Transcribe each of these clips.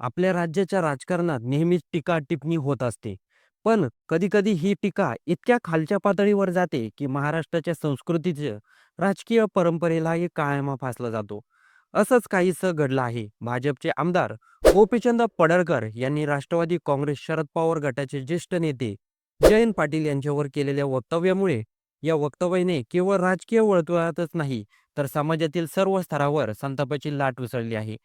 आपल्या राज्याच्या राजकारणात नेहमीच टीका-टिप्पणी होत असते. पण कधी-कधी ही टीका इतक्या खालच्या पातळीवर जाते, की महाराष्ट्राच्या संस्कृतीचं, राजकीय परंपरेलाही कायमा फासला जातो. असंच काहीसं घडलं आहे. भाजपचे आमदार गोपीचंद पडळकर यांनी राष्ट्रवादी काँग्रेस शरद पवार गटाचे ज्येष्ठ नेते जयंत पाटील यांच्यावर केलेल्या वक्तव्यामुळे या वक्तव्याने केवळ राजकीय वर्तुळातच नाही, तर समाजातील सर्व स्तरावर संतापाची लाट उसळली आहे.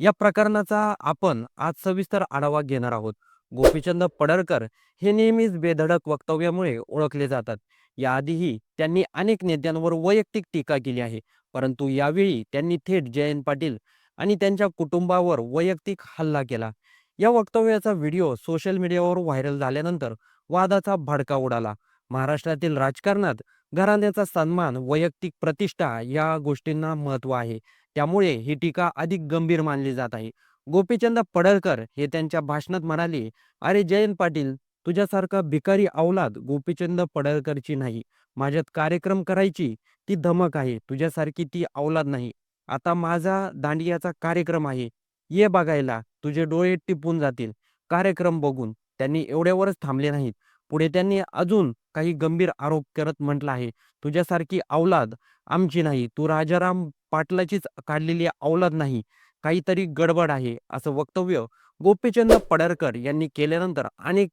या प्रकरणाचा आपण आज सविस्तर आढावा घेणार आहोत. गोपीचंद पडळकर हे नेहमीच बेधडक वक्तव्यामुळे ओळखले जातात. याआधीही त्यांनी अनेक नेत्यांवर वैयक्तिक टीका केली आहे. परंतु यावेळी त्यांनी थेट जयंत पाटील आणि त्यांच्या कुटुंबावर वैयक्तिक हल्ला केला. या वक्तव्याचा व्हिडिओ सोशल मीडियावर व्हायरल झाल्यानंतर वादाचा भडका उडाला. महाराष्ट्रातील राजकारणात घराण्याचा सन्मान, वैयक्तिक प्रतिष्ठा या गोष्टींना महत्त्व आहे. त्यामुळे ही टीका अधिक गंभीर मानली जात आहे. गोपीचंद पडळकर हे त्यांच्या भाषणात म्हणाले, "अरे जयंत पाटील, तुझ्यासारखा भिकारी अवलाद गोपीचंद पडळकरची नाही. माझ्यात कार्यक्रम करायची ती धमक आहे. तुझ्यासारखी ती अवलाद नाही. आता माझा दांडियाचा कार्यक्रम आहे. ये बघायला. तुझे डोळे टिपून जातील कार्यक्रम बघून." त्यांनी एवढ्यावरच थांबले नाहीत. पुढे त्यांनी अजून काही गंभीर आरोप करत म्हटलं आहे, "तुझ्यासारखी अवलाद आमची नाही. तू राजाराम पाटलाचीच काढलेली अवलाद नाही. काहीतरी गडबड आहे." असं वक्तव्य गोपीचंद पडळकर यांनी केल्यानंतर अनेक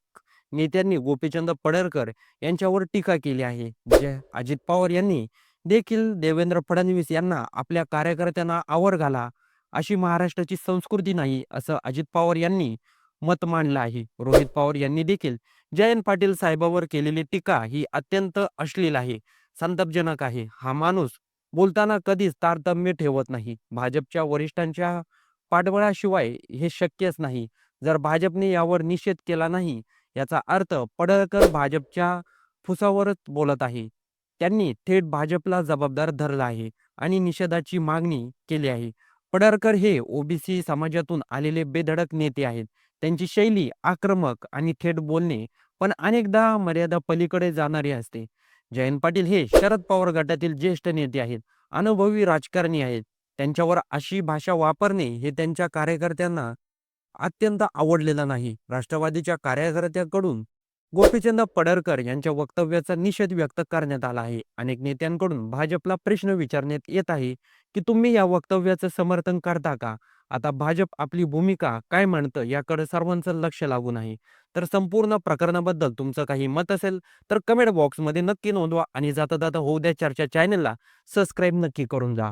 नेत्यांनी गोपीचंद पडळकर यांच्यावर टीका केली आहे. जे अजित पवार यांनी देखील देवेंद्र फडणवीस यांना आपल्या कार्यकर्त्यांना आवर घाला, अशी महाराष्ट्राची संस्कृती नाही, असं अजित पवार यांनी मत मांडलं आहे. रोहित पवार यांनी देखील जयंत पाटील साहेबांवर केलेली टीका ही अत्यंत अश्लील आहे, संतापजनक आहे. हा माणूस बोलताना कधीच तारतम्य ठेवत नाही. भाजपच्या वरिष्ठांच्या पाठबळाशिवाय हे शक्यच नाही. जर भाजपने यावर निषेध केला नाही, याचा अर्थ पडळकर भाजपच्या फुसावरच बोलत आहे. त्यांनी थेट भाजपला जबाबदार धरला आहे आणि निषेधाची मागणी केली आहे. पडळकर हे ओबीसी समाजातून आलेले बेधडक नेते आहेत. त्यांची शैली आक्रमक आणि थेट बोलणे, पण अनेकदा मर्यादा पलीकडे जाणारी असते. जयंत पाटील हे शरद पवार गटातील ज्येष्ठ नेते आहेत, अनुभवी राजकारणी आहेत. त्यांच्यावर अशी भाषा वापरणे हे त्यांच्या कार्यकर्त्यांना अत्यंत आवडलेलं नाही. राष्ट्रवादीच्या कार्यकर्त्यांकडून गोपीचंद पडरकर यांच्या वक्तव्याचा निषेध व्यक्त करण्यात आला आहे. अनेक नेत्यांकडून भाजपला प्रश्न विचारण्यात येत आहे, की तुम्ही या वक्तव्याचं समर्थन करता का? आता भाजप आपली भूमिका काय म्हणतं याकडे सर्वांचं लक्ष लागून आहे. तर संपूर्ण प्रकरणाबद्दल तुमचं काही मत असेल तर कमेंट बॉक्समध्ये नक्की नोंदवा आणि जाता जाता होऊ द्या चर्चा चॅनलला सबस्क्राईब नक्की करून जा.